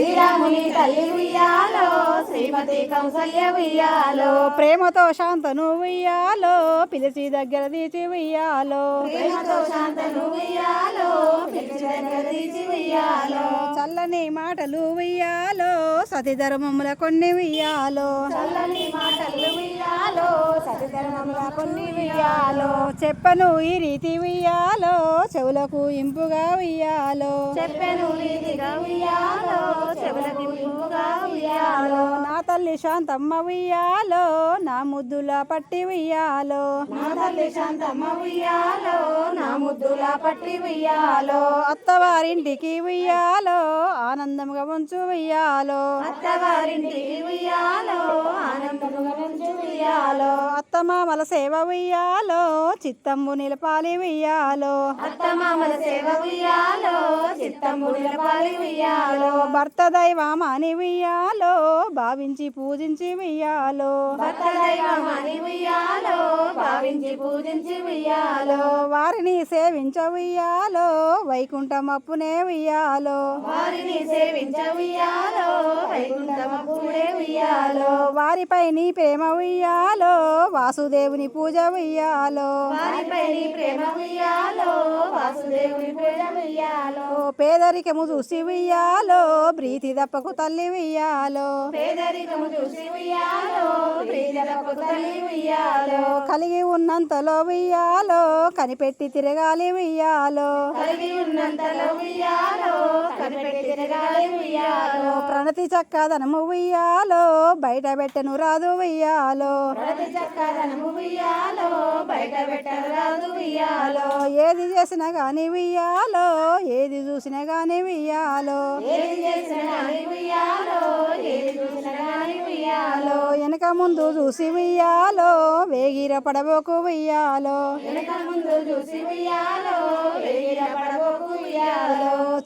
శ్రీరాముని తల్లి ఉయ్యాలో శ్రీమతి కౌసల్య ఉయ్యాలో. ప్రేమతో శాంతను ఉయ్యాలో పిలిచి దగ్గర తీసి ఉయ్యాలో. ప్రేమతో శాంతను ఉయ్యాలో పిలిచి దగ్గర తీసి ఉయ్యాలో. చల్లని మాటలు ఉయ్యాలో సతి ధర్మముల కొన్ని ఉయ్యాలో. చల్లని సతిధర్మముల కొన్ని ఉయ్యాలో చెప్పను ఈ రీతి ఉయ్యాలో చెవులకు ఇంపుగా ఉయ్యాలో చెప్పను రీతిగా ఉయ్యాలో చెవులకు ఇంపుగా ఉయ్యాలో తల్లి శాంతమ్మ ఉయ్యాలో నా ముద్దుల పట్టి ఉయ్యాలో నా తల్లి శాంతమ్మ ఉయ్యాలో నా ముద్దుల పట్టి ఉయ్యాలో అత్తవారింటికి ఉయ్యాలో ఆనందంగా ఉంచు ఉయ్యాలో అత్తవారింటికి ఉయ్యాలో ఆనందముగా నుంచి ఉయ్యాలో అత్తమామల సేవ ఉయ్యాలో చిత్తంబు నిలపాలి ఉయ్యాలో అత్తమామల సేవ ఉయ్యాలో చిత్తము నిలపాలి ఉయ్యాలో భర్త దైవమాని ఉయ్యాలో భావించి పూజించి ఉయ్యాలో భావించి పూజించి ఉయ్యాలో వారిని సేవించ ఉయ్యాలో వైకుంఠమప్పునే ఉయ్యాలో వారిని సేవించ ఉయ్యాలో వైకుంఠమప్పుడే ఉయ్యాలో వారిపై నీ ప్రేమ ఉయ్యాలో వాసుదేవుని పూజ ఉయ్యాలో వారిపై నీ ప్రేమ ఉయ్యాలో వాసుదేవుని పూజ ఉయ్యాలో పేదరికము చూసి ఉయ్యాలో ప్రీతి దప్పకు తల్లి ఉయ్యాలో పేదరికము చూసి ఉయ్యాలో ప్రీతలకు తల్లి ఉయ్యాలో కలిగి ఉన్నంతలో ఉయ్యాలో కనిపెట్టి తిరగాలి ఉయ్యాలో కలిగి ఉన్నంతలో ఉయ్యాలో కనిపెట్టి తిరగాలి ప్రణతి చక్కదనము ఉయ్యాలో బయట పెట్టను రాదు ఉయ్యాలో. ఉయ్యాలో ఏది చేసినా గాని ఉయ్యాలో ఏది చూసినా గాని ఉయ్యాలో. ఉయ్యాలో వెనక ముందు చూసి ఉయ్యాలో వేగిర పడబోకు ఉయ్యాలో. వెనక ముందు చూసి ఉయ్యాలో వేగిర పడబోకు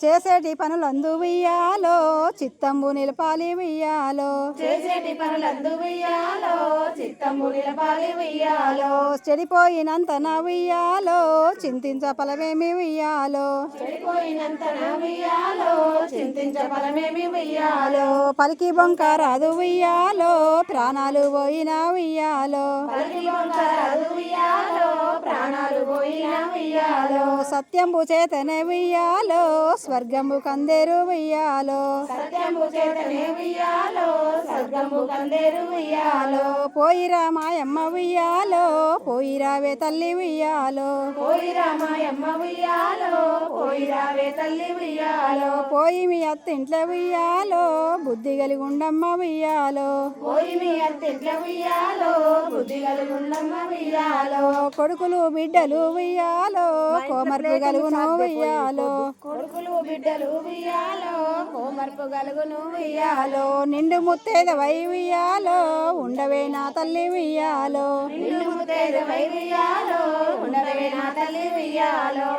చేసేటి పనులందు ఉయ్యాలో చిత్తంబు నిలపాలి ఉయ్యాలో. చేసేటి పనులందు ఉయ్యాలో చిత్తము నిలపాలి ఉయ్యాలో. చెడిపోయినంత నా ఉయ్యాలో చింతించ ఫలమేమి ఉయ్యాలో. చెడిపోయినంత నా ఉయ్యాలో చింతించ ఫలమేమి ఉయ్యాలో. పలికి బొంక రాదు ఉయ్యాలో ప్రాణాలు పోయినా ఉయ్యాలో. పలికి ఉయ్యాలో ప్రాణాలు పోయిన ఉయ్యాలో సత్యంబు చేతనే ఉయ్యాలో స్వర్గంబు కందేరు ఉయ్యాలో సత్యము చేతనే ఉయ్యాలో స్వర్గము కందేరు ఉయ్యాలో పోయిరా మాయమ్మ ఉయ్యాలో పోయిరావే తల్లి ఉయ్యాలో పోయి రామాయమ్మ ఉయ్యాలో పోయి రావే తల్లి ఉయ్యాలో పోయి మీ అత్తింట్ల ఉయ్యాలో బుద్ధి కలిగి ఉండమ్మ ఉయ్యాలో పోయి మీ అత్తింట్ల ఉయ్యాలో బుద్ధి కలుగుండమ్మ ఉయ్యాలో కొడుకులు బిడ్డలు ఉయ్యాలో కోమర్పు కలుగును ఉయ్యాలో కొడుకులు బిడ్డలు ఉయ్యాలో. కలుగును ఉయ్యాలో నిండు ముత్తేదవై ఉయ్యాలో ఉండవే నా తల్లి ఉయ్యాలో. ఉయ్యాలో ఉండవే నా తల్లి ఉయ్యాలో.